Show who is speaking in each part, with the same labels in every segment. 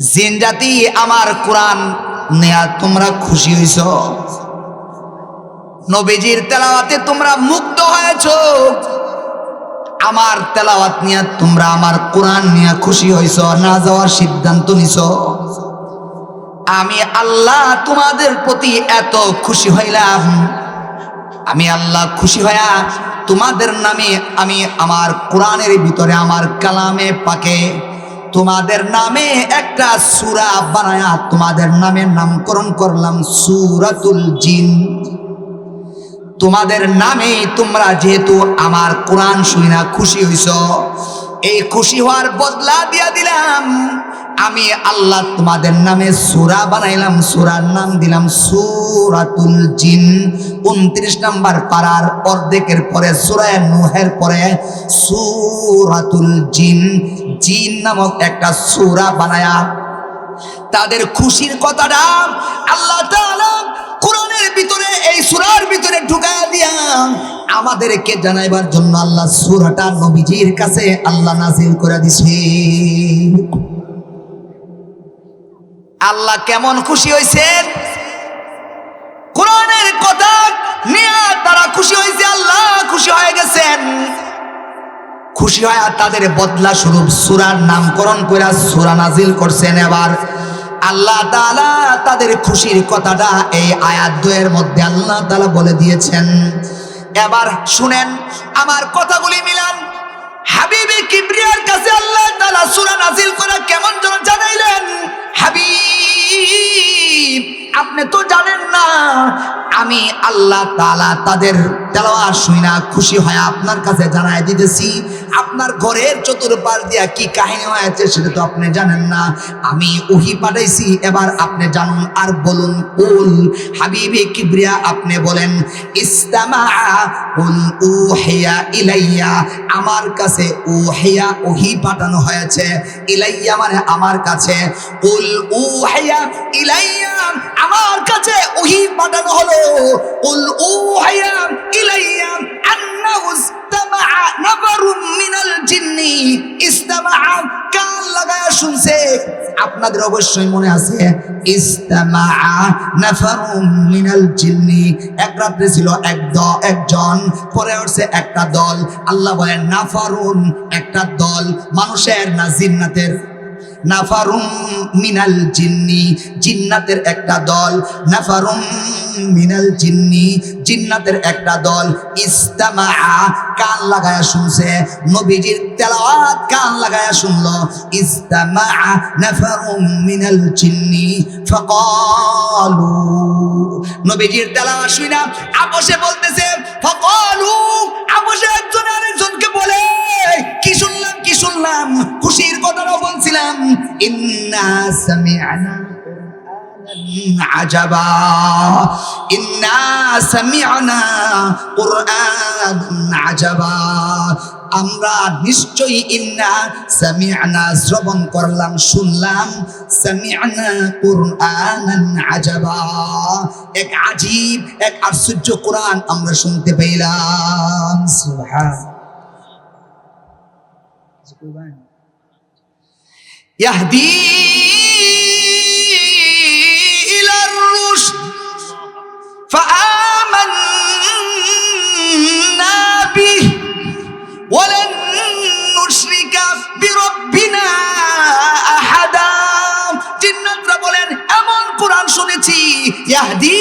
Speaker 1: জিন জাতি আমার কোরআন নেয়া তোমরা খুশি হইছ? নবীজির তেলাওয়াতে তোমরা মুক্ত হয়েছ। আমার তেলাওয়াত নিয়ে তোমরা আমার কোরআন নিয়ে খুশি হইছ, না যাওয়ার সিদ্ধান্ত নিছ? আমি আল্লাহ তোমাদের প্রতি এত খুশি হইলাম। আমি আল্লাহ খুশি হইয়া তোমাদের নামে আমি আমার কোরআনের ভিতরে আমার কালামে পাকে তোমাদের নামে একটা সূরা বানায়া তোমাদের নামে নামকরণ করলাম সুরাতুল জিন। তোমাদের নামে তোমরা যেহেতু আমার কোরআন শুইনা খুশি হইছ, এই খুশি হওয়ার বদলা দিয়া দিলাম। আমি আল্লাহ তোমাদের নামে সুরা বানাইলাম, সুরার নাম দিলাম সুরাতুল জিন। উনত্রিশ নাম্বার পাড়ার অর্ধেকের পরে সুরায় নূহের পরে সুরাতুল জিন। জিন নামক একটা সূরা বানায়া তাদের খুশির কথাটা আল্লাহ কোরআনের ভিতরে, এই সূরার ভিতরে ঢুকায়া দিয়া আমাদেরকে জানাইবার জন্য আল্লাহ সূরাটা নবীজির কাছে আল্লাহ নাজিল করে দিছে। আল্লাহ কেমন খুশি হয়েছেন কোরআনের কথা নিয়ে তারা খুশি হয়েছে আল্লাহ খুশি হয়ে গেছেন। খুশি হয় আর তাদের বদলা স্বরূপ সুরার নামকরণ করে সুরা নাজিল করছেন এবার। আল্লাহ তালা তাদের খুশির কথাটা এই আয়াত দুয়ের মধ্যে আল্লাহ তালা বলে দিয়েছেন। এবার শুনেন, আমার কথাগুলি মিলান। হাবিবে কিবরিয়ার কাছে আল্লাহ তালা সুরা নাজিল করা কেমন যেন জানাইলেন হাবিব, আপনি তো জানেন না, আমি আল্লাহ তাআলা তাদের তেলাওয়াত শুইনা খুশি হয় আপনার কাছে জানাই দিতেছি। আপনার ঘরের চতুর্পাশ দিয়া কি কাহিনী হয়েছে সেটা তো আপনি জানেন না। আমি ওহি পাঠাইছি, এবার আপনি জানুন আর বলুন, উল হাবিবে কিবরিয়া আপনি বলেন, ইস্তামা উল উহিয়া ইলাইয়া আমার কাছে উহিয়া ওহি পাঠানো হয়েছে। ইলাইয়া মানে আমার কাছে। উল আমার কাছে ওহি পাঠানো হলো। আপনাদের অবশ্যই মনে আছে, ইস্তামা নাফারুম মিনাল জিন্নি। এক রাত্রে ছিল এক একজন, পরে উঠছে একটা দল। আল্লাহ বলেন, নাফারুন একটা দল। মানুষের না জিন্নাতের? নাফারুম মিনাল জিন্নি, জিন্নাতের একটা দল। নাফারুম মিনাল জিন্নি, জিন্নাতের একটা দল। ইস্তামা কান লাগায়া শুনছে। নবীজির তেলাওয়াত কান লাগায়া শুনলো। ইস্তামা নাফারুম মিনাল জিন্নি, ফাকালু। নবীজির তেলাওয়াত শুনা আপসে বলতেছে, ফাকালু। আপসে একজন আরেকজনকে বলে, কি শুনলাম শুনলাম, খুশির কথাটাও বলছিলাম, ইন্না সামিআনা আজাবা, ইন্না সামিআনা কুরআন আজাবা। আমরা নিশ্চয়ই ইন্না সামিআনা শ্রবণ করলাম, শুনলাম, সামিআনা কুরআনান আজাবা। এক আজীব, এক আশ্চর্য কোরআন আমরা শুনতে পেলাম। সুবহান يهدي إلى الرشد فآمنا به ولن نشرك بربنا أحدا জিন্নাতরা বলেন এমন কোরআন শুনেছি ইয়াহদি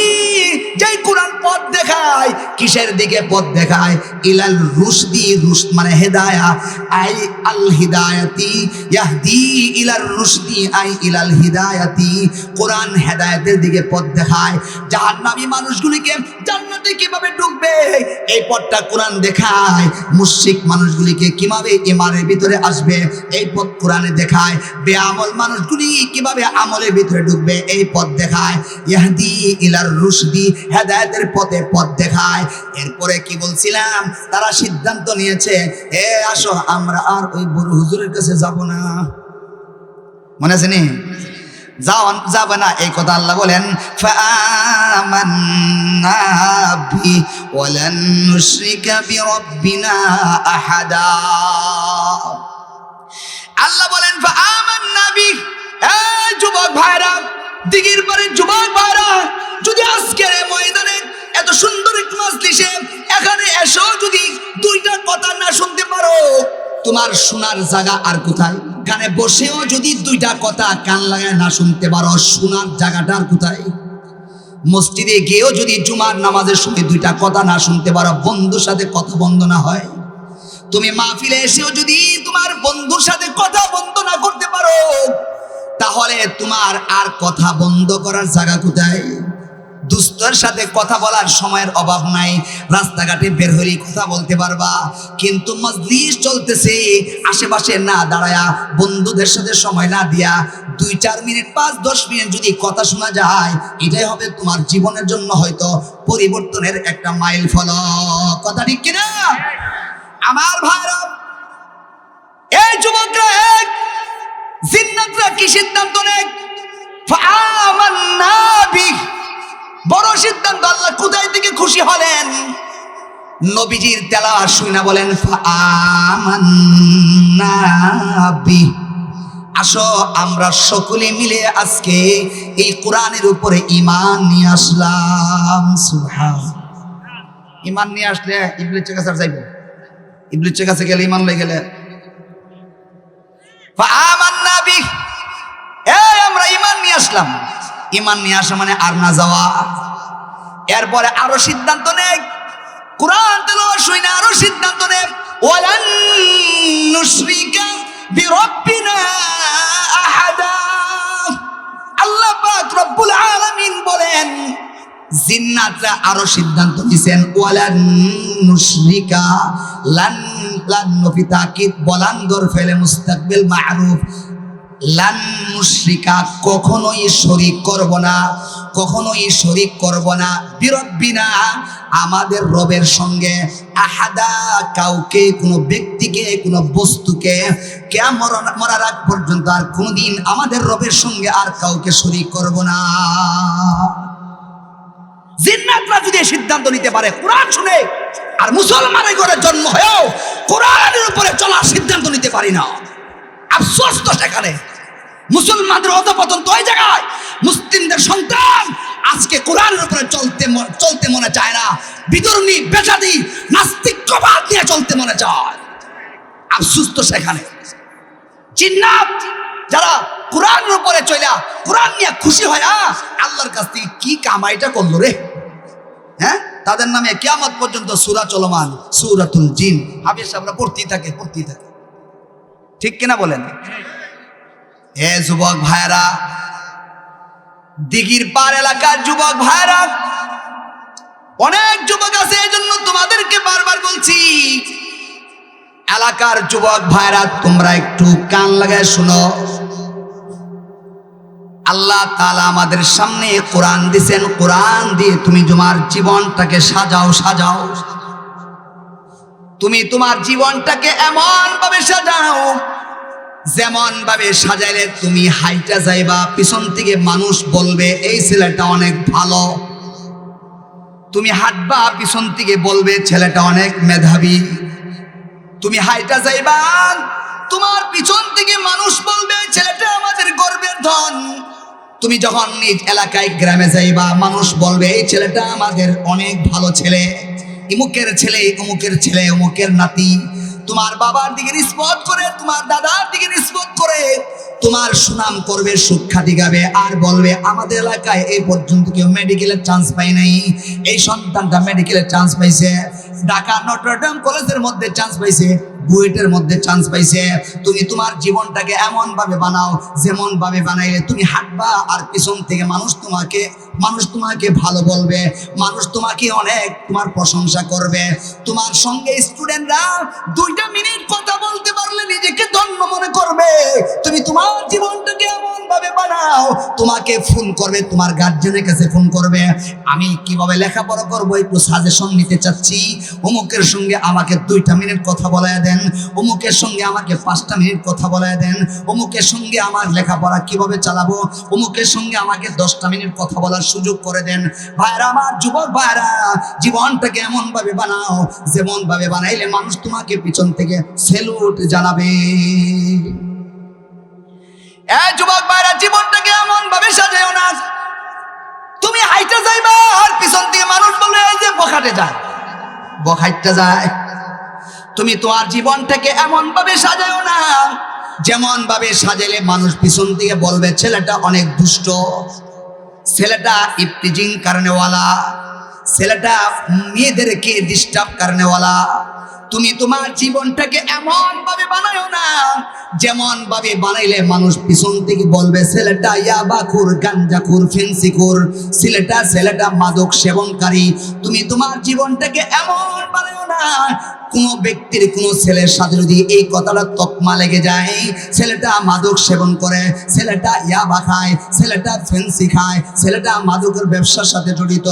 Speaker 1: যেই কোরআন পথ দেখায় কিসের দিকে পথ দেখায়? ইলাল রুশদি রুশ মানে হেদায়া। আই আল হিদায়াতি ইয়াহদি ইলাল রুশদি, আই ইলাল হিদায়াতি। কোরআন হেদায়েতের দিকে পথ দেখায়। জাহান্নামী মানুষগুলিকে জান্নাতে কীভাবে ঢুকবে? এই পথটা কোরআন দেখায়। মুশরিক মানুষগুলিকে কীভাবে ইমানের ভিতরে আসবে? এই পথ কোরআনে দেখায়। বেআমল মানুষগুলি কীভাবে আমলের ভিতরে ঢুকবে? এই পথ দেখায়। ইয়াহদি, ইলার রুশদি হেদায়েতের পথে পথ দেখায়। এরপরে কি বলছিলাম? তারা সিদ্ধান্ত নিয়েছে, এ, আসো, আমরা আর ওই বুড়ো হুজুরের কাছে যাব না। মনে আছে নি? যাওয়ান যাবে না। এই কথা আল্লাহ বলেন আল্লাহ বলেন যুবক ভাইরা দিঘির পরে যুবক ভাইরা, যদি আজকের ময়দানে এত সুন্দর একটু মাজলিসে এখানে এসো যদি দুইটা কথা না শুনতে পারো। তোমার শোনার জায়গা আর কোথায়? কানে বসেও যদি দুইটা কথা কান লাগায় না শুনতে পারো, শোনার জায়গাটা আর কোথায়? মসজিদে গিয়েও যদি জুমার নামাজের সঙ্গে দুইটা কথা না শুনতে পারো, বন্ধুর সাথে কথা বন্ধ না হয়। তুমি মাহফিলে এসেও যদি তোমার বন্ধুর সাথে কথা বন্ধ না করতে পারো, তাহলে তোমার আর কথা বন্ধ করার জায়গা কোথায়? দুস্থর সাথে কথা বলার সময়ের অভাব নাই। রাস্তাঘাটে বের হলেই কথা বলতে পারবা। কিন্তু মজলিস চলতেছে। আশেপাশে না দাঁড়ায়া, বন্ধুদের সাথে সময় না দিয়া, দুই, চার মিনিট, পাঁচ, দশ মিনিট যদি কথা শোনা যায়, এটাই হবে তোমার জীবনের জন্য হয়তো পরিবর্তনের একটা মাইল ফল কথা ঠিক কিনা? আমার ভাইরা, এই যুবকরা এক, জিন্নাতরা কি সিদ্ধান্ত নেক ফাআমান্না বিহ। বড় সিদ্ধান্ত, আল্লাহ কোথায় থেকে খুশি হলেন? নবীজির তেলা শুই বলেন আসো, আমরা সকলে মিলে আজকে এই কোরআনের উপরে ইমান নিয়ে আসলাম ইমান নিয়ে আসলে ইবলিসের কাছে আর যাইবো ইবলিসের কাছে গেলে ইমান লয়ে গেলে। আমরা ইমান নিয়ে আসলাম। ইমান নিয়ে আসা মানে আর না যাওয়া। এরপরে আরও সিদ্ধান্ত নেই। কোরআন তেলাওয়া শুই না আরও সিদ্ধান্ত নেই। ওয়ালান বলেন, জিন্নাতরা আরও সিদ্ধান্ত নিছেন। ওয়ালান লান লান বলান্দর ফেলে মুস্তাকবিল মারুফ। লান মুশরিকা কখনোই শরিক করব না, কখনোই শরিক করব না। বিরব্বিনা, আমাদের রবের সঙ্গে আহাদা কাউকে, কোনো ব্যক্তিকে, কোনো বস্তুকে, কে মরার আগ পর্যন্ত আর কোনোদিন আমাদের রবের সঙ্গে আর কাউকে শরিক করব না। জিন্নাতরা যদি সিদ্ধান্ত নিতে পারে, কোরআন শুনে, আর মুসলমানের ঘরে জন্ম হয়েও কোরআনের উপরে চলার সিদ্ধান্ত নিতে পারি না। আফসোস তো সেখানে। মুসলমানদের অধপতন তো ওই জায়গায়। মুসলিমদের সন্তান আজকে কোরআনের উপরে চলতে চলতে মনে চায় না। বিতরণী বেচাদি নাস্তিকবাদ নিয়ে চলতে মনে চায়। আফসোস তো সেখানে। জিন্নাত যারা কোরআনের উপরে চইলা কোরআন নিয়ে খুশি হয় আল্লাহর কাছ থেকে কি কামাইটা করল রে? হ্যাঁ? তাদের নামে কিয়ামত পর্যন্ত সুরা চলমান, সুরাতুল জিন। হাফিজ সাহেবরা পড়তেই থাকে পড়তেই থাকে। ঠিক কিনা বলেন? হে যুবক ভাইরা দিঘির পার এলাকার যুবক ভাইরা অনেক যুবক আছে এই জন্য তোমাদেরকে বারবার বলছি, এলাকার যুবক ভাইরা তোমরা একটু কান লাগায় শুনো। আল্লাহ তাআলা আমাদের সামনে কোরআন দিছেন কোরআন দিয়ে তুমি তোমার জীবনটাকে সাজাও সাজাও। তুমি তোমার জীবনটাকে এমন ভাবে সাজাও যেমন ভাবে সাজাইলে তুমি হাইটা যাইবা, পিছন থেকে মানুষ বলবে, এই ছেলেটা অনেক ভালো। তুমি হাঁটবা, পিছন থেকে বলবে, ছেলেটা অনেক মেধাবী। তুমি হাইটা যাইবা, তোমার পিছন থেকে মানুষ বলবে, ছেলেটা আমাদের গর্বের ধন। তুমি যখন নিজ এলাকায় গ্রামে যাইবা, মানুষ বলবে, এই ছেলেটা আমাদের অনেক ভালো ছেলে। ইমুকের ছেলে, অমুকের ছেলে, অমুকের নাতি। তোমার বাবার দিকে নিষ্পত করে, তোমার দাদার দিকে নিষ্পত করে। তোমার সুনাম করবে সুখ্যাতি গাবে আর বলবে, আমাদের এলাকায় এই পর্যন্ত কেউ মেডিকেলের চান্স পাই নাই। এই সন্তানটা মেডিকেলের চান্স পাইছে। ঢাকা নটরডাম কলেজের মধ্যে চান্স পাইছে। বুয়েটের মধ্যে চান্স পাইছে। তুমি তোমার জীবনটাকে এমন ভাবে বানাও যেমন ভাবে বানাইলে তুমি হাঁটবা আর পিছন থেকে মানুষ তোমাকে মানুষ তোমাকে ভালো বলবে, মানুষ তোমাকে অনেক তোমার প্রশংসা করবে। তোমার সঙ্গে স্টুডেন্টরা দুইটা মিনিট কথা বলতে পারলে নিজেকে ধন্য মনে করবে। তুমি তোমার জীবনটাকে এমন ভাবে বানাও, তোমাকে ফোন করবে, তোমার গার্জেনের কাছে ফোন করবে। আমি কীভাবে লেখাপড়া করব একটু সাজেশন নিতে চাচ্ছি। অমুকের সঙ্গে আমাকে দুইটা মিনিট কথা বলায় দেন। অমুকের সঙ্গে আমাকে পাঁচটা মিনিট কথা বলায় দেন। অমুকের সঙ্গে আমার লেখাপড়া কীভাবে চালাবো? অমুকের সঙ্গে আমাকে দশটা মিনিট কথা বলার সুযোগ করে দেন। ভাইরা আমার যুবক ভাইরা জীবনটাকে এমন ভাবে বানাও যেমন ভাবে বানাইলে মানুষ তোমাকে পিছন থেকে সেলুট জানাবে। যুবক জীবনটাকে এমন ভাবে না। তুমি হাইটে যাইবা আর পিছন দিয়ে মানুষ বলে এই যে বখাটে যায়। তুমি তো আর জীবনটাকে এমন ভাবে সাজায়ও না। যেমন ভাবে সাজেলে মানুষ পিছন দিয়ে বলবে, ছেলেটা অনেক দুষ্ট। ছেলেটা ইফতিজিং কারণেওয়ালা। ছেলেটা মেয়েদেরকে ডিস্টার্ব কারণেওয়ালা। তুমি তোমার জীবনটাকে এমন ভাবে বানায়ো না যেমন ভাবে বানাইলে মানুষ পিছন থেকে বলবে, ছেলেটা ইয়াবাকুর গাঞ্জাকুর ফেন্সিকুর ছেলেটা ছেলেটা মাদক সেবনকারী। তুমি তোমার জীবনটাকে এমন বানায়ো না, কোনো ব্যক্তির কোনো ছেলের সাথে যদি এই কথাটা তকমা লেগে যায়, ছেলেটা মাদক সেবন করে, ছেলেটা ইয়াবা খায়, ছেলেটা ফেন্সি খায়, ছেলেটা মাদকের ব্যবসার সাথে জড়িত,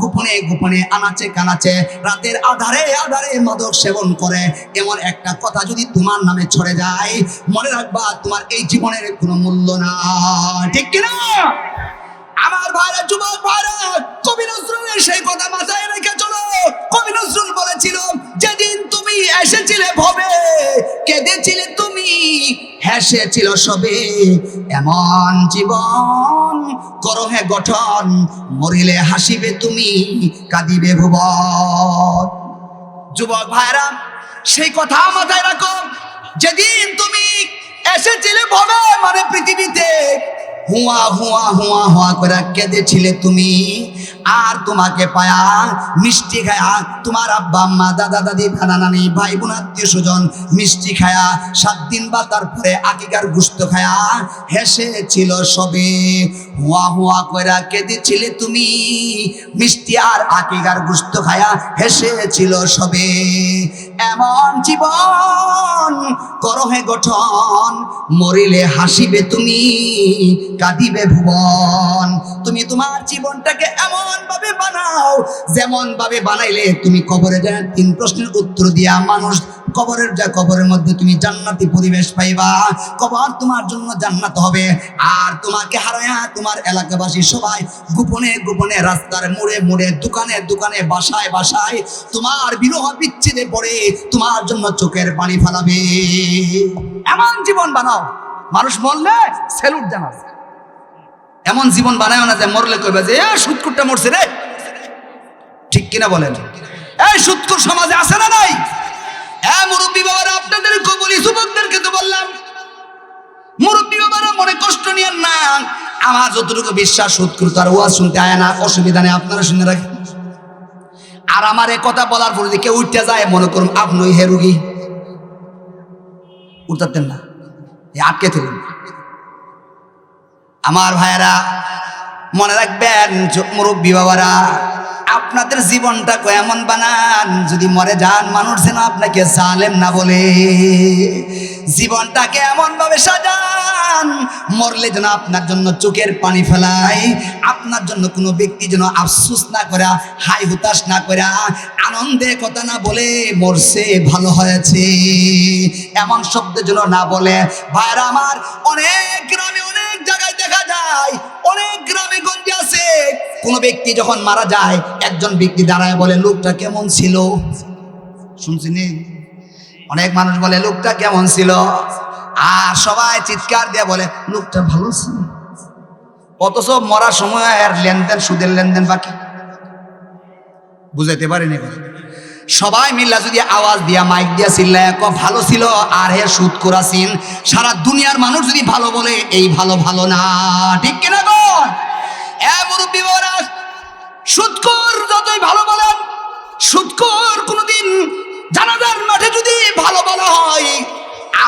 Speaker 1: গোপনে গোপনে আনাচে কানাচে, রাতের আধারে আধারে মাদক সেবন করে। এমন একটা কথা যদি তোমার নামে ছড়ে যায়, মনে রাখবা তোমার এই জীবনের কোনো মূল্য না ঠিক কিনা? আমার ভাইরা, যুবক ভাইরা, কবি নজরুলের সেই কথা মাথায় রেখে চলো। কবি নজরুল বলেছিল, যেদিন তুমি এসেছিলে ভবে, কেঁদেছিলে তুমি হেসেছিল সবে, এমন জীবন করো হে গঠন, মরিলে হাসিবে তুমি, কাঁদিবে ভুব যুবক ভাইরাম সেই কথা মাথায় রাখো, যেদিন তুমি এসেছিলে ভবে মানে পৃথিবীতে হুয়া হুয়া হুয়া হুয়া করে কেঁদেছিলে তুমি। আর তোমাকে পায়া মিষ্টি খায়া তোমার আব্বা, আম্মা, দাদা, দাদি, নানা, নানি, ভাই, বোন, আত্মীয় স্বজন মিষ্টি খায়া সাত দিন বা তারপরে আকিকার গুস্ত খায়া হেসেছিল সবে। হুয়া হুয়া করে কেঁদেছিলে তুমি। মিষ্টি আর আকিকার গুস্ত খায়া হেসেছিল সবে। এমন জীবন করো হে গঠন, মরিলে হাসিবে তুমি। কাঁদিবে ভুবন। তুমি তোমার জীবনটাকে এমন ভাবে বানাও যেমন ভাবে বানাইলে তুমি কবরে যায় তিন প্রশ্নের উত্তর দিয়া মানুষ কবরের যা কবরের মধ্যে তুমি জান্নাতি পরিবেশ পাইবা। কবর তোমার জন্য জান্নাত হবে। আর তোমাকে হারায়া তোমার এলাকাবাসী সবাই গোপনে গোপনে রাস্তার মোড়ে মোড়ে, দোকানে দোকানে, বাসায় বাসায় তোমার বিরহ বিচ্ছেদে পড়ে, তোমার জন্য চোখের পানি ফেলাবে। এমন জীবন বানাও। মানুষ মরলে সেলুট জানাবে। এমন জীবন বানায় না যে মরলে কইবে যে, এ, সুৎকুরটা মরছে রে। ঠিক কিনা বলেন? এই সুৎকুর সমাজে আছে না নাই? এ, মুরব্বী বাবারা আপনাদেরকে বলি যুবকদেরকে তো বললাম। মুরব্বী বাবারা, মনে কষ্ট নিয়েন না। আমার যতটুকু বিশ্বাস, সুৎকুর তার ওয়াজ শুনতে আয় না। অসুবিধা নেই, আপনারা শুনে রাখেন। আর আমার এ কথা বলার পরে কেউ উঠতে যায়, মনে করুন, আপনি হে রুগী। উঠতেন না। আটকে থাকুন আমার ভাইয়েরা, মনে রাখবেন মুরব্বী বাবারা, আপনাদের জীবনটা এমন বানান? যদি মরে যান, মানুষ যেন আপনাকে জালেম না বলে। জীবনটাকে এমন ভাবে সাজান? মরলে যেন আপনার জন্য চোখের পানি ফেলায়, আপনার জন্য কোনো ব্যক্তি যেন আফসুস না করা, হাই হুতাশ না করা, আনন্দে কথা না বলে মরছে, ভালো হয়েছে। এমন শব্দ যেন না বলে। ভাইরা আমার অনেক গ্রামে অনেক যায়, অনেক গ্রামে গঞ্জে আছে। কোন ব্যক্তি যখন মারা যায়, একজন ব্যক্তি দাঁড়ায় বলে, লোকটা কেমন ছিল? শুনছিনি অনেক মানুষ বলে, লোকটা কেমন ছিল? আর সবাই চিৎকার দিয়ে বলে, লোকটা ভালো ছিল। অথচ মরার সময় আর লেনদেন, সুদের লেনদেন বাকি। বুঝাইতে পারিনি। সবাই মিল্লা যদি আওয়াজ দিয়া মাইক দিয়া চিল্লায় ক ভালো ছিল আর হে সুদ করাছিন সারা দুনিয়ার মানুষ যদি ভালো বলে এই ভালো ভালো না। ঠিক কিনা? বাবারা, সুদকর যতই ভালো বলেন সুৎকর কোনোদিন জানাজার মাঠে যদি ভালো বলা হয়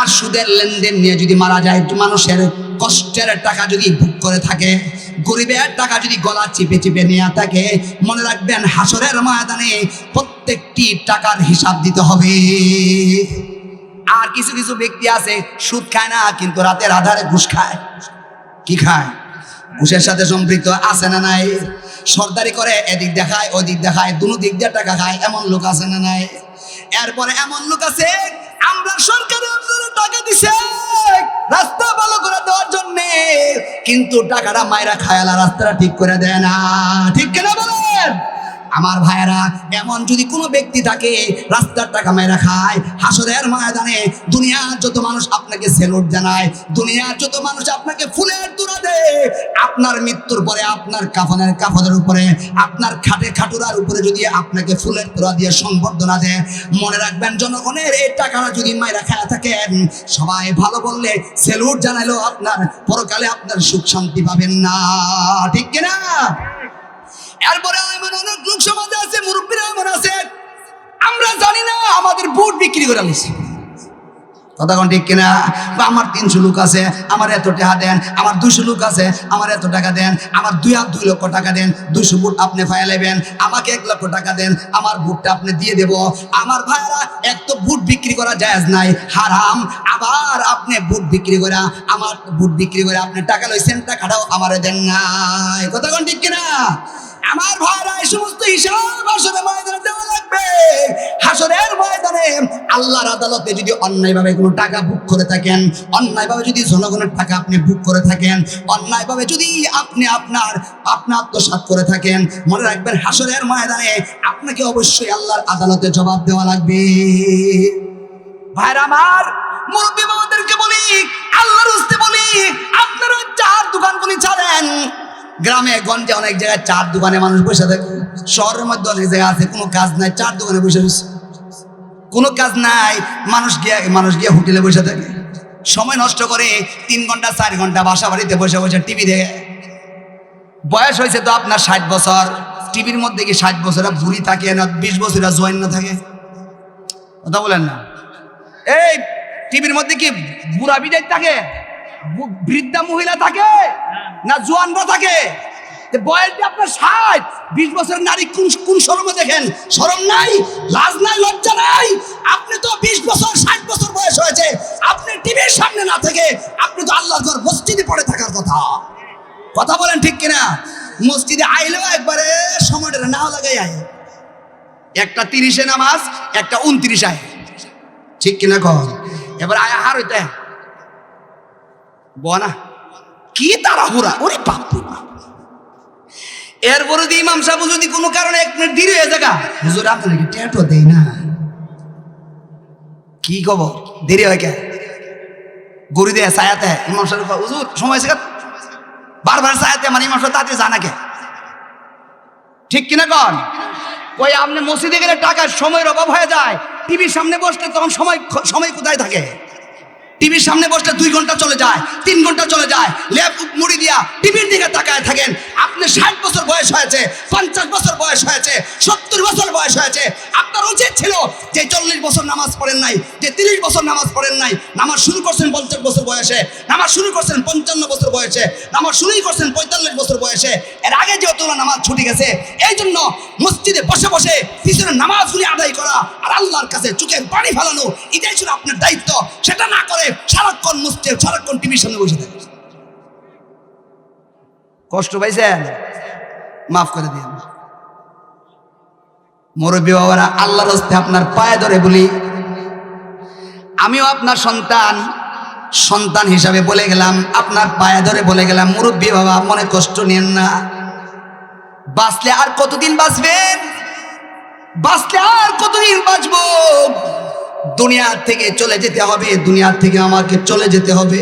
Speaker 1: আর সুদের লেনদেন নিয়ে যদি মারা যায় মানুষের কষ্টের টাকা যদি ভোগ করে থাকে, গরিবের টাকা যদি গলা চিপে চিপে নেওয়া থাকে, মনে রাখবেন হাসরের ময়দানে প্রত্যেকটি টাকার হিসাব দিতে হবে। আর কিছু কিছু ব্যক্তি আছে, সুদ খায় না, কিন্তু রাতের আধারে ঘুষ খায়। কি খায়? ঘুষের সাথে সম্পৃক্ত আছে না নাই? সর্দারি করে, এদিক দেখায়, ওদিক দেখায় দুনো দিক দিয়ে টাকা খায়, এমন লোক আছে না নাই? এরপরে এমন লোক আছে আমরা সরকারে টাকা দিছে। রাস্তা ভালো করে দেওয়ার জন্য। কিন্তু টাকাটা মায়েরা খায়ালা রাস্তাটা ঠিক করে দেয় না। ঠিক কিনা বলেন? আমার ভাইয়েরা, এমন যদি কোনো ব্যক্তি থাকে রাস্তার টাকা মেয়েরা খায়, হাসরের ময়দানে দুনিয়ার যত মানুষ আপনাকে সেলুট জানায়, দুনিয়ার যত মানুষ আপনাকে ফুলের তুরা দেয়, আপনার মৃত্যুর পরে আপনার কাফনের কাফনের উপরে, আপনার খাটে খাটুরার উপরে যদি আপনাকে ফুলের তোরা দিয়ে সংবর্ধনা দেয়, মনে রাখবেন জনগণের এই টাকাটা যদি মায়েরা খায়া থাকেন, সবাই ভালো বললে সেলুট জানাইলো আপনার পরকালে আপনার সুখ শান্তি পাবেন না। ঠিক কিনা? এরপরে এমন অনেক লোক সমাজে আছে, মুরব্বীরা এমন আছে। আমরা জানি না, আমাদের বুট বিক্রি করে নিছি। কথা ঠিক কিনা? বা আমার তিনশো লোক আছে, আমার এত টাকা দেন, আমার দুশো লোক আছে, আমার এত টাকা দেন, আমার দুই হাত দুই লক্ষ টাকা দেন দুশো বুট আপনি ফাইয়া নেবেন আমাকে এক লক্ষ টাকা দেন, আমার বুটটা আপনি দিয়ে দেব। আমার ভাইরা, এক তো বুট বিক্রি করা জায়েজ নাই, হারাম। আবার আপনি বুট বিক্রি করে আমার বুট বিক্রি করে আপনি টাকা লইছেন, টাকাটাও আমারে দেন নাই। কথা ঠিক কিনা? আমার ভাইরা এই সমস্ত হিসাব আসলে ময়দানে দেওয়া লাগবে। হাসরের ময়দানে আল্লাহর আদালতে যদি অন্যায়ভাবে কোনো টাকা বুক করে থাকেন, অন্যায়ভাবে যদি জনগণের টাকা আপনি বুক করে থাকেন, অন্যায়ভাবে যদি আপনি আপনার আপনি আত্মসাৎ করে থাকেন, মনে রাখবেন হাসরের ময়দানে আপনাকে অবশ্যই আল্লাহর আদালতে জবাব দেওয়া লাগবে। ভাইরা আমার মুরব্বী বাবাদেরকে বলি, আল্লাহর বলি, আপনারা চার দোকানগুলি ছাড়েন। গ্রামে, গঞ্জে অনেক জায়গায় চার দোকানে মানুষ বসে থাকে। শহরের মধ্যে অনেক জায়গা আছে, কোনো কাজ নাই, চার দোকানে বসে রয়েছে। কোনো কাজ নাই, মানুষ গিয়ে মানুষ গিয়ে হোটেলে বসে থাকে। সময় নষ্ট করে তিন ঘণ্টা, চার ঘণ্টা বাসা বাড়িতে বসে বসে টিভি দেখে। বয়স হয়েছে তো আপনার ষাট বছর। টিভির মধ্যে কি ষাট বছরা বুড়ি থাকে না, বিশ বছরা জয়েন না থাকে? কথা বলেন না। এই, টিভির মধ্যে কি বুড়া বিদায় থাকে? বৃদ্ধা মহিলা থাকে না জোয়ানরা থাকে? যে বয়সটা আপনার ষাট। বিশ বছরের নারী কোন কোন শরমে দেখেন? শরম নাই, লাজ নাই, লজ্জা নাই? আপনি তো বিশ বছর, ষাট বছর বয়স হয়েছে। আপনি টিভির সামনে না থেকে আপনি তো আল্লাহর ঘর মসজিদে পড়ে থাকার কথা। কথা বলেন ঠিক কিনা? মসজিদে আইলেও একবারে সময়টা না লাগাই আয়। একটা তিরিশে নামাজ, একটা উনত্রিশ আয়। ঠিক কিনা কন? এবার আয়া হার হইতে। বনা। কি তারা হুরা ওরে বাপ বাপ। এরপরে যদি ইমাম সাহেব যদি কোনো কারণে এক মিনিট দেরি হয়ে থাকা হুজুর আপনাকে ট্যাটো দেই না। কি কব দেরি হয় কে? গরু দিয়ে ছায়াতে ইমাম সাহেব হুজুর সময় আছে বারবার ছায়াতে মানে ইমাম সাহেব তাতে জানা কে? ঠিক কিনা কন? ওই আপনি মসজিদে গেলে টাকার সময়ের অভাব হয়ে যায়। টিভির সামনে বসলে তখন সময় সময় কোথায় থাকে? টিভির সামনে বসলে দুই ঘণ্টা চলে যায়, তিন ঘণ্টা চলে যায়। লেপ মুড়ি দিয়া টিভির দিকে তাকায় থাকেন। বয়স হয়েছে, পঞ্চাশ বছর বয়স হয়েছে, সত্তর বছর বয়স হয়েছে। আপনার উচিত ছিল যে চল্লিশ বছর নামাজ পড়েন নাই, যে তিরিশ বছর নামাজ পড়েন নাই, নামাজ শুরু করছেন পঞ্চাশ বছর বয়সে, নামাজ শুরু করছেন পঞ্চান্ন বছর বয়সে, নামাজ শুরুই করছেন পঁয়তাল্লিশ বছর বয়সে। এর আগে যেহেতু ওরা নামাজ ছুটি গেছে, এই জন্য মসজিদে বসে বসে পিছনে নামাজগুলি আদায় করা আর আল্লাহর কাছে চোখের পানি ফেলানো, এটাই ছিল আপনার দায়িত্ব। সেটা না করে সারাক্ষণ মসজিদ, সারাক্ষণ টিভির সামনে বসে থাকে কষ্ট পাইছেন? মাফ করে দিন মুরব্বী বাবারা, আল্লাহর হস্তে আপনার পায়ে ধরে বলি, আমিও আপনার সন্তান সন্তান হিসাবে বলে গেলাম, আপনার পায়ে ধরে বলে গেলাম, মুরব্বী বাবা, মনে কষ্ট নেন না। বাঁচলে আর কতদিন বাঁচবেন? বাঁচলে আর কতদিন বাঁচবো? দুনিয়ার থেকে চলে যেতে হবে দুনিয়ার থেকে আমাকে চলে যেতে হবে।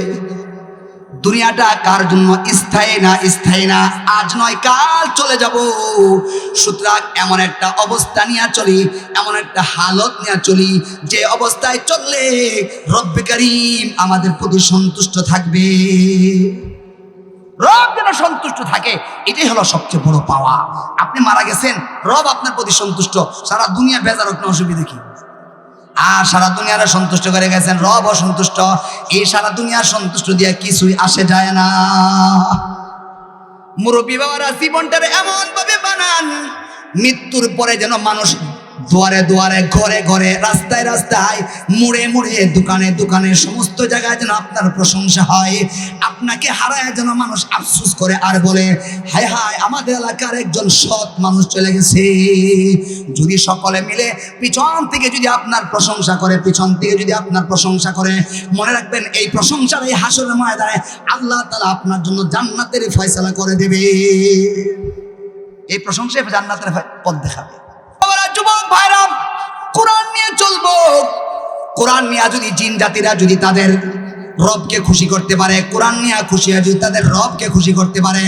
Speaker 1: দুনিয়াটা কার জন্য স্থায়ী না স্থায়ী না? আজ নয়, কাল চলে যাব। সুতরাং এমন একটা অবস্থা নিয়ে চলি, এমন একটা হালত নিয়ে চলি, যে অবস্থায় চললে রব্বে করিম আমাদের প্রতি সন্তুষ্ট থাকবে। রব যেন সন্তুষ্ট থাকে, এটাই হলো সবচেয়ে বড় পাওয়া। আপনি মারা গেছেন, রব আপনার প্রতি সন্তুষ্ট। সারা দুনিয়া বেজার কোনো অসুবিধা কি? আর সারা দুনিয়ারে সন্তুষ্ট করে গেছেন, রব অসন্তুষ্ট। এই সারা দুনিয়ার সন্তুষ্ট দিয়ে কিছুই আসে যায় না। মুরব্বী বাবারা, জীবনটারে এমন ভাবে বানান, মৃত্যুর পরে যেন মানুষ দুয়ারে দুয়ারে, ঘরে ঘরে, রাস্তায় রাস্তায়, মুড়ে মুড়ে দোকানে দোকানে, সমস্ত জায়গায় যেন আপনার প্রশংসা হয়। আপনাকে হারায় যেন মানুষ আফসুস করে আর বলে, হায় হায়, আমাদের এলাকার একজন সৎ মানুষ চলে গেছে। যদি সকলে মিলে পিছন থেকে যদি আপনার প্রশংসা করে, পিছন থেকে যদি আপনার প্রশংসা করে, মনে রাখবেন এই প্রশংসার এই হাসরের ময়দানে আল্লাহ তালা আপনার জন্য জান্নাতের ফয়সালা করে দেবে। এই প্রশংসায় জান্নাতের পথ দেখাবে। বাবারা, কোরআন নিয়ে চলবো। কোরআন নিয়ে যদি জিন জাতিরা যদি তাদের রবকে খুশি করতে পারে কোরআন নিয়ে খুশি যদি তাদের রবকে খুশি করতে পারে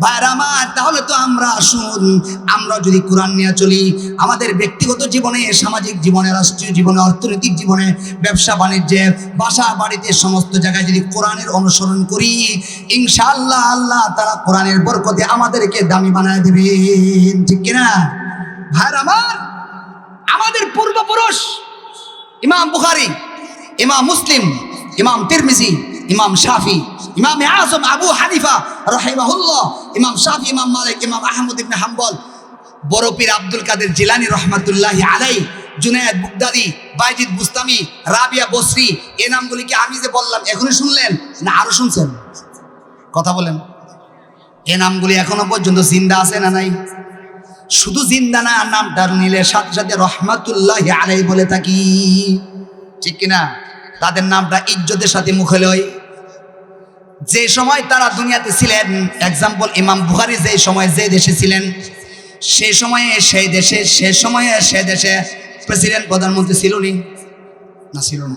Speaker 1: ভাইরা আমার তাহলে তো আমরা আসুন আমরা যদি কোরআন নিয়ে চলি আমাদের ব্যক্তিগত জীবনে সামাজিক জীবনে রাষ্ট্রীয় জীবনে অর্থনৈতিক জীবনে ব্যবসা বাণিজ্যে বাসা বাড়িতে সমস্ত জায়গায় যদি কোরআনের অনুসরণ করি ইনশাআল্লাহ আল্লাহ তারা কোরআনের বরকতে আমাদেরকে দামি বানায় দেবেন। ঠিক কিনা? ভাইরা আমার আমাদের পূর্বপুরুষ ইমাম বুখারি, ইমাম মুসলিম, ইমাম তিরমিজি, ইমাম শাফি, ইমাম আজম আবু হানিফা রহিমাহুল্লাহ, ইমাম শাফি, ইমাম মালিক, ইমাম আহমদ ইবনে হাম্বল, বড় পীর আব্দুল কাদের জিলানী রহমাতুল্লাহি আলাই জুনায়েদ বুগদাদি, বাইজিদ বুস্তামি, রাবিয়া বসরি, এ নামগুলিকে আমি যে বললাম এখনই শুনলেন না আরও শুনছেন? কথা বলেন। এ নামগুলি এখনও পর্যন্ত জিন্দা আছে না নাই? শুধু জিন্দানা নামটা নিলে সাথে সাথে রহমাতুল্লাহ আলাই বলে থাকি। ঠিক কিনা? তাদের নামটা ইজ্জতের সাথে মুখে লয় যে সময় তারা দুনিয়াতে ছিলেন এক্সাম্পল ইমাম বুখারি যে সময় যে দেশে ছিলেন সেই সময়ে সেই দেশে, সে সময়ে, সে দেশে প্রেসিডেন্ট প্রধানমন্ত্রী ছিল নি? না, ছিল না।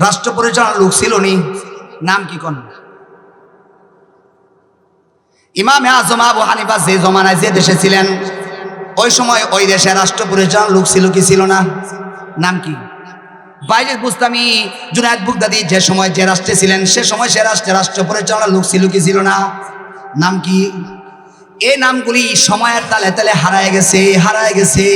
Speaker 1: রাষ্ট্র পরিচালনার লোক ছিল নি? নাম কি কোন? ইমাম আজম আবু হানিফা যে জমানায় যে দেশে ছিলেন ওই সময় ওই দেশে রাষ্ট্র পরিচালনার লোক ছিল কি ছিল না? নাম কি? বাইরের বুঝতামি জুনায়দ বুগদাদি, যে সময় যে রাষ্ট্রে ছিলেন, সে সময় সে রাষ্ট্রে রাষ্ট্র পরিচালনার লোক ছিল কি ছিল না? নাম কি? এই নামগুলি সময়ের তালে তালে হারায় গেছে হারায় গেছে।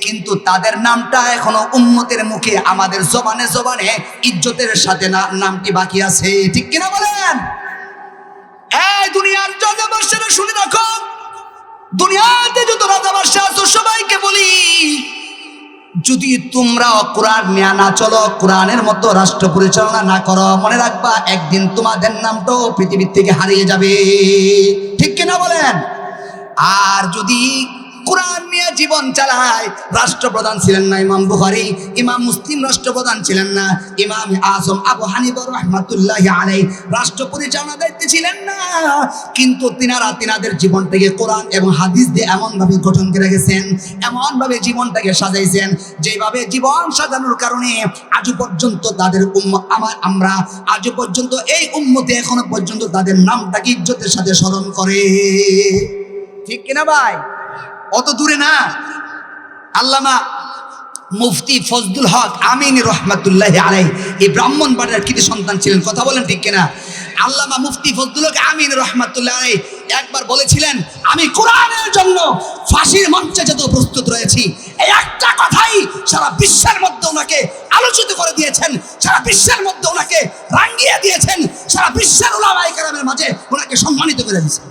Speaker 1: কিন্তু তাদের নামটা এখনও উন্মতের মুখে, আমাদের জবানে জবানে ইজ্জতের সাথে না, নামটি বাকি আছে। ঠিক কিনা বলেন? এই দুনিয়ার রাজাবাসারা শুনে রাখো দুনিয়াতে যত রাজা বাদশাহ আছো, সবাইকে বলি, যদি তোমরা কোরআন নিয়া না চলো, কোরআনের মতো রাষ্ট্র পরিচালনা না করো, মনে রাখবা একদিন তোমাদের নামটাও পৃথিবীর থেকে হারিয়ে যাবে। ঠিক কিনা বলেন? আর যদি কোরআন নিয়ে জীবন চালায়। রাষ্ট্রপ্রধান ছিলেন না ইমাম বুখারি, ইমাম মুসলিম রাষ্ট্রপ্রধান ছিলেন না ইমাম আজম আবু হানিফা রহমাতুল্লাহ আলাই রাষ্ট্র পরিচালনা দায়িত্বে ছিলেন না, কিন্তু তিনারা তিনাদের জীবনটাকে কোরআন এবং হাদিস দিয়ে এমনভাবে গঠন করে গেছেন এমনভাবে জীবনটাকে সাজাইছেন, যেভাবে জীবন সাজানোর কারণে আজ পর্যন্ত তাদের আমার আমরা আজ পর্যন্ত এই উম্মতে এখনও পর্যন্ত তাদের নামটাকে ইজ্জতের সাথে স্মরণ করে। ঠিক কিনা ভাই? অত দূরে না। আল্লামা মুফতি ফজদুল হক আমিন রহমাতুল্লাহ আলাই এই ব্রাহ্মণ বাড়ির কৃতি সন্তান ছিলেন, কথা বলেন ঠিক কিনা? আল্লামা মুফতি ফজদুল হক আমিন রহমাতুল্লাহ আলাই একবার বলেছিলেন, আমি কোরআনের জন্য ফাঁসির মঞ্চে যেতে প্রস্তুত রয়েছি, এই একটা কথাই সারা বিশ্বের মধ্যে ওনাকে আলোচিত করে দিয়েছেন, সারা বিশ্বের মধ্যে ওনাকে রাঙ্গিয়ে দিয়েছেন, সারা বিশ্বের ওলামাই কারামের মাঝে ওনাকে সম্মানিত করে দিয়েছেন।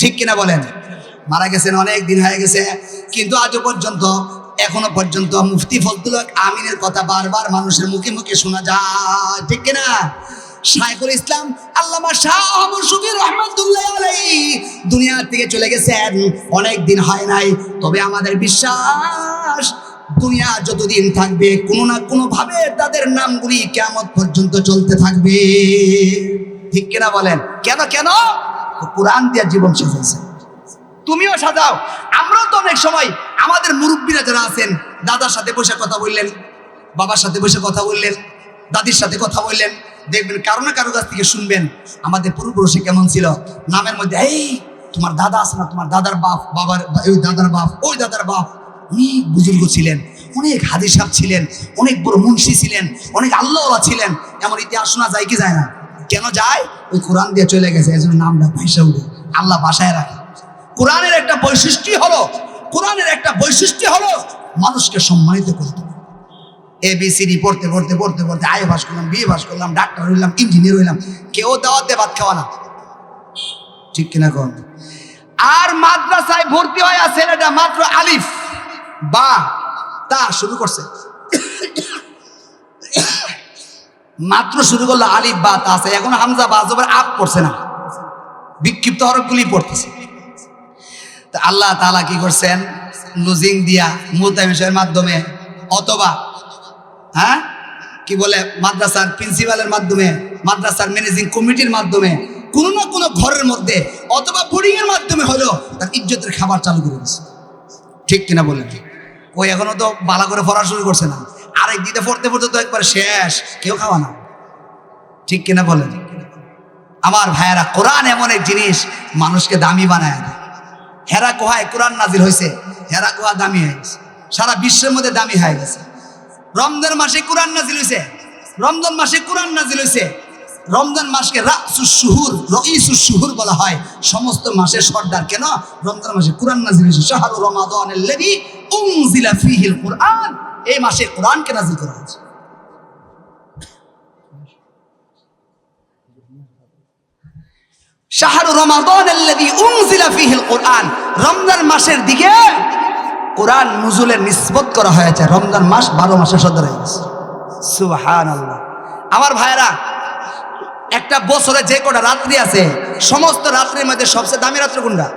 Speaker 1: ঠিক কিনা বলেন? মারা গেছেন, অনেক দিন হয়ে গেছে। কিন্তু আজও পর্যন্ত, এখনও পর্যন্ত মুফতি ফজলুল আমিনের কথা বারবার মানুষের মুখে মুখে শোনা যায়। ঠিক কিনা শাইখুল ইসলাম, আল্লামা শাহ আহমদ শফি রহমতুল্লাহ আলাইহি দুনিয়া থেকে চলে গেছেন। অনেক দিন হয় নাই, তবে আমাদের বিশ্বাস, দুনিয়া যতদিন থাকবে, কোনো না কোনো ভাবে তাদের নামগুলি কেমন পর্যন্ত চলতে থাকবে। ঠিক কিনা বলেন? কেন কেন? কোরআন দিয়ে জীবন সাজাইছে তুমিও সাজাও। আমরাও তো অনেক সময় আমাদের মুরব্বীরা যারা আছেন, দাদার সাথে বসে কথা বললেন, বাবার সাথে বসে কথা বললেন, দাদির সাথে কথা বললেন, দেখবেন কারও না কারও কাছ থেকে শুনবেন, আমাদের পূর্বপুরুষে কেমন ছিল? নামের মধ্যে, এই, তোমার দাদা আছে না, তোমার দাদার বাপ, বাবার, ওই দাদার বাপ, ওই দাদার বাপ। অনেক বুজুর্গ ছিলেন, অনেক হাদিস সাহেব ছিলেন, অনেক বড় মুন্সি ছিলেন, অনেক আল্লাহওয়ালা ছিলেন। এমন ইতিহাস শোনা যায় কি যায় না? কেন যায়? ওই কোরআন দিয়ে চলে গেছে এই জন্য নামটা ভাইসা উঠে, আল্লাহ বাসায় রাখে। কোরআনের একটা বৈশিষ্ট্য হলো, কোরআনের একটা বৈশিষ্ট্য হলো মানুষকে সম্মানিত করতে এ বি সি ডি পড়তে পড়তে পড়তে পড়তে আয় পাস করলাম বিয়ে পাস করলাম, ডাক্তার হইলাম ইঞ্জিনিয়ার হইলাম, কেউ দাওয়াতে ভাত খাওয়া না। ঠিক কিনা কন? আর মাদ্রাসায় ভর্তি হয়ে ছেলেটা মাত্র আলিফ, বা, তা শুরু করছে। মাত্র শুরু করল আলিফ, বা, তা আছে, এখন হামজা, বা আপ পড়ছে না। বিক্ষিপ্ত হরফগুলি পড়তেছে। তা আল্লাহ তালা কি করছেন? লুজিং দিয়া মুতামিশের মাধ্যমে অথবা হ্যাঁ? কি বলে, মাদ্রাসার প্রিন্সিপালের মাধ্যমে, মাদ্রাসার ম্যানেজিং কমিটির মাধ্যমে, কোনো না কোনো ঘরের মধ্যে অথবা বোর্ডিং এর মাধ্যমে হলো তার ইজ্জতের খাবার চালু করে দিচ্ছে ঠিক কিনা বলেন? ওই এখনও তো বালা করে পড়া শুরু করছে না। আরেক দিতে পড়তে পড়তে তো একবার শেষ, কেউ খাওয়া না। ঠিক কিনা বলেন? আমার ভাইয়েরা কোরআন এমন এক জিনিস, মানুষকে দামি বানায় হেরা কোহায় কোরআন নাজিল হয়েছে হেরা কোহা দামি হয়ে গেছে। সারা বিশ্বের মধ্যে দামি হয়ে গেছে। রমজান মাসে কোরআন নাজিল হয়েছে রমজান মাসে কোরআন নাজিল হয়েছে রমজান মাসকে রাসুস শুহুর, রইসুস শুহুর বলা হয়। সমস্ত মাসের সর্দার কেন? রমজান মাসে কোরআন নাজিল হয়েছে শাহরু রমাদানের লেডি উনজিলা ফিহিল কোরআন। এই মাসে কোরআনকে নাজিল করা হয়েছে। শাহরু রমাদান কোরআন। রমজান মাসের দিকে কোরআন নুজুলের নিসবত করা হয়েছে। রমজান মাস বারো মাসের সদর। হয়ে গেছে সুবহানাল্লাহ। আমার ভাইরা একটা বছরে যে কটা রাত্রি আছে, সমস্ত রাত্রির মধ্যে সবচেয়ে দামি রাত্রি কোনটা?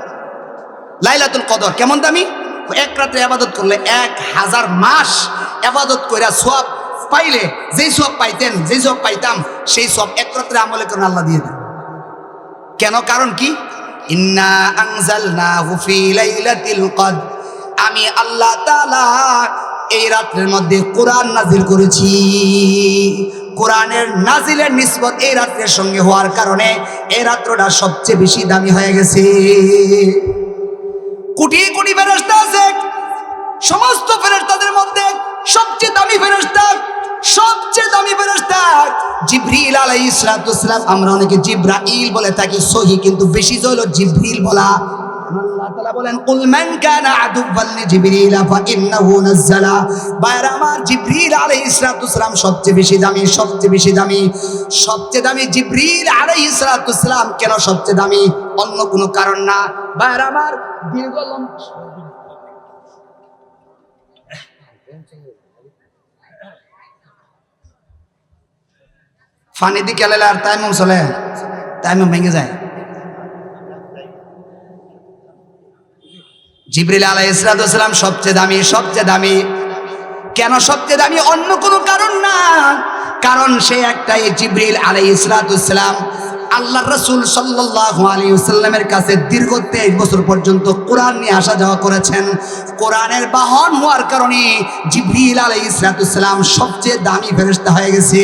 Speaker 1: লাইলাতুল কদর। কেমন দামি? এক রাত্রে আবাদত করলে এক হাজার মাস আবাদত কইরা সব পাইলে, যেই সব পাইতেন, যেই সব পাইতাম, সেই সব এক রাত্রে আমলে করে আল্লাহ দিয়ে দেন। কেন? কারণ কি? ইন্না আমি আল্লাহ এই রাত্রের মধ্যে কোরআন নাজিল করেছি। কোরআনের নাজিলের নিসবত এই রাত্রের সঙ্গে হওয়ার কারণে এই রাত্রটা সবচেয়ে বেশি দামি হয়ে গেছে। কোটি কোটি ফেরেশতা আছে। সমস্ত ফেরেশতাদের মধ্যে সবচেয়ে দামি ফেরেশতা সবচেয়ে দামি ফেরেশতা জিবরিল আলাইহিস সালাম আমরা অনেকে জিব্রাইল বলে থাকি, সহি, কিন্তু বেশি হলো জিবরিল বলা। বলেন সবচেয়ে বেশি দামি, সবচেয়ে বেশি দামি। সবচেয়ে দামি কেন সবচেয়ে দামি? অন্য কোনো কারণ না। বাইরে আমার দীর্ঘ ফানি দি কেলালে আর তাইমুম চলে তাইমুম ভেঙে যায়। জিবরিল আলাই ইসলাতাম সবচেয়ে দামি সবচেয়ে দামি। কেন সবচেয়ে দামি? অন্য কোনো কারণ না। কারণ সে একটাই জিবরিল আলাই ইসলাতাম আল্লাহ রসুল সাল্লাহ আলী সাল্লামের কাছে দীর্ঘ তেইশ বছর পর্যন্ত কোরআন নিয়ে আসা যাওয়া করেছেন। কোরআনের বাহন হওয়ার কারণে জিবরিল আলাই ইসলাতাম সবচেয়ে দামি ফেরস্তা হয়ে গেছে।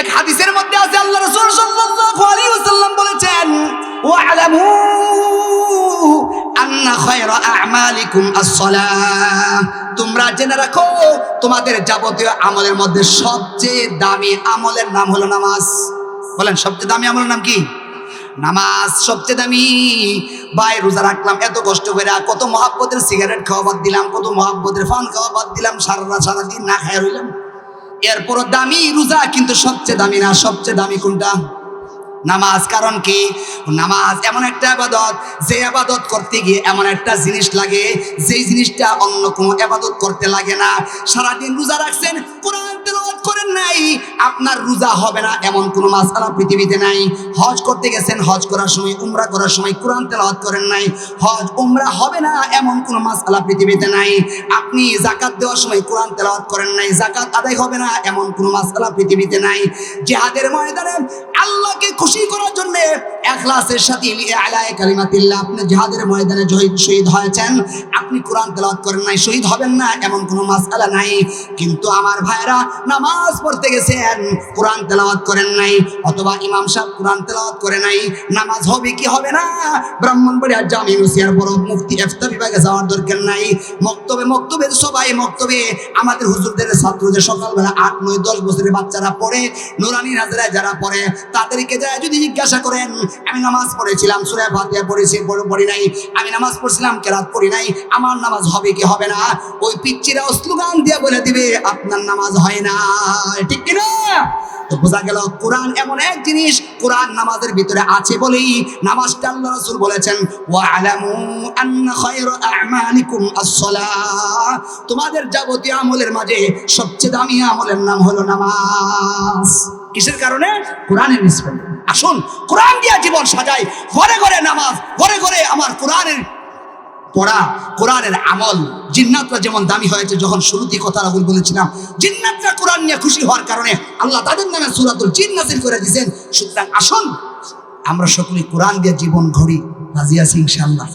Speaker 1: এক হাদিসের মধ্যে আছে, আল্লাহ রাসূল সাল্লাল্লাহু আলাইহি ওয়াসাল্লাম বলেছেন, ওয়ালামু আন্না খায়রা আ'মালিকুম আস-সালাহ। তোমরা জেনে রাখো, তোমাদের যাবতীয় আমলের মধ্যে সবচেয়ে দামি আমলের নাম হলো নামাজ। বলেন, সবচেয়ে দামি আমলের নাম কি? নামাজ সবচেয়ে দামি। ভাই, রোজা রাখলাম, এত কষ্ট করে, কত মহাব্বতের সিগারেট খাওয়া বাদ দিলাম, কত মহাব্বতের পান খাওয়া বাদ দিলাম সারা সারাদিন না খায় রইলাম। এরপরও দামি রোজা কিন্তু সবচেয়ে দামি না? সবচেয়ে দামি কোনটা? নামাজ, কারণ কি? নামাজ এমন একটা আবাদত, যে আবাদত করতে গিয়ে এমন একটা জিনিস লাগে, যেই জিনিসটা অন্য কোনো আবাদত করতে লাগে না। সারাদিন রোজা রাখছেন করেন নাই, আপনার রোজা হবে না এমন কোনো মাসালা পৃথিবীতে নাই। হজ করতে গেছেন, হজ করার সময়, উমরা করার সময় কোরআন তেলাওয়াত করেন নাই। হজ, উমরা হবে না এমন কোনো মাসালা পৃথিবীতে নাই। আপনি জাকাত দেওয়ার সময় কোরআন তেলাওয়াত করেন নাই জাকাত আদায় হবে না এমন কোনো মাসালা পৃথিবীতে নাই। জিহাদের ময়দানে আল্লাহকে খুশি করার জন্য এখলাসের সাথে আলায় কালিমাতিল্লাহ আপনি জিহাদের ময়দানে শহীদ হয়েছেন। আপনি কোরআন তেলাওয়াত করেন নাই, শহীদ হবেন না, এমন কোনো মাসালা নাই। কিন্তু আমার ভাইরা নামাজ পড়তে গেছেন, কোরআন তেলাওয়াত করেন নাই, অথবা ইমাম সাহেব কোরআন তেলাওয়াত করে নাই। নামাজ হবে কি হবে না? ব্রাহ্মণবাড়িয়া জামি মুসিয়ার বড় মুফতি ইফতা বিভাগে যাওয়ার দরকার নাই। মক্তবে, মক্তবের সবাই মক্তবে। আমাদের হুজুরদের, ছাত্রদের সকালবেলা আট, নয়, দশ বছরের বাচ্চারা পড়ে। নুরানি নাজরায় যারা পড়ে, তাদেরকে যায় যদি জিজ্ঞাসা করেন, আমি নামাজ পড়েছিলাম সুরায় ফাতিহা পড়েছি, পড়ে নাই, আমি নামাজ পড়ছিলাম, কেরাত পড়ি নাই, আমার নামাজ হবে কি হবে না? ওই পিচ্চিরা স্লোগান দিয়ে বলে দিবে, আপনার নামাজ হয় না। ঠিক কিনা? তো বোঝা গেল, কোরআন এমন এক জিনিস, কোরআন নামাজের ভিতরে আছে বলেই নামাজটা আল্লাহ রাসূল বলেছেন ওয়া আলামু আন্না খায়রা আ'মালিকুম আস-সালাহ। তোমাদের যাবতীয় আমলের মাঝে সবচেয়ে দামি আমলের নাম হলো নামাজ। কিসের কারণে? কোরআনের নিসবত আসুন, কোরআন দিয়া জীবন সাজাই। ঘরে ঘরে নামাজ, ঘরে ঘরে আমার কোরআনের পড়া, কোরআনের আমল। জিন্নাতরা যেমন দামি হয়েছে, যখন শুরুতেই কথা রাহুল বলেছিলাম, জিন্নাতরা কোরআন নিয়ে খুশি হওয়ার কারণে আল্লাহ তাদের নামে সুরাতুল জিন্নাসির করে দিয়েছেন। সুতরাং আসুন, আমরা সকলে কোরআন দিয়ে জীবন ঘড়ি। রাজিয়া সিং ইনশাআল্লাহ।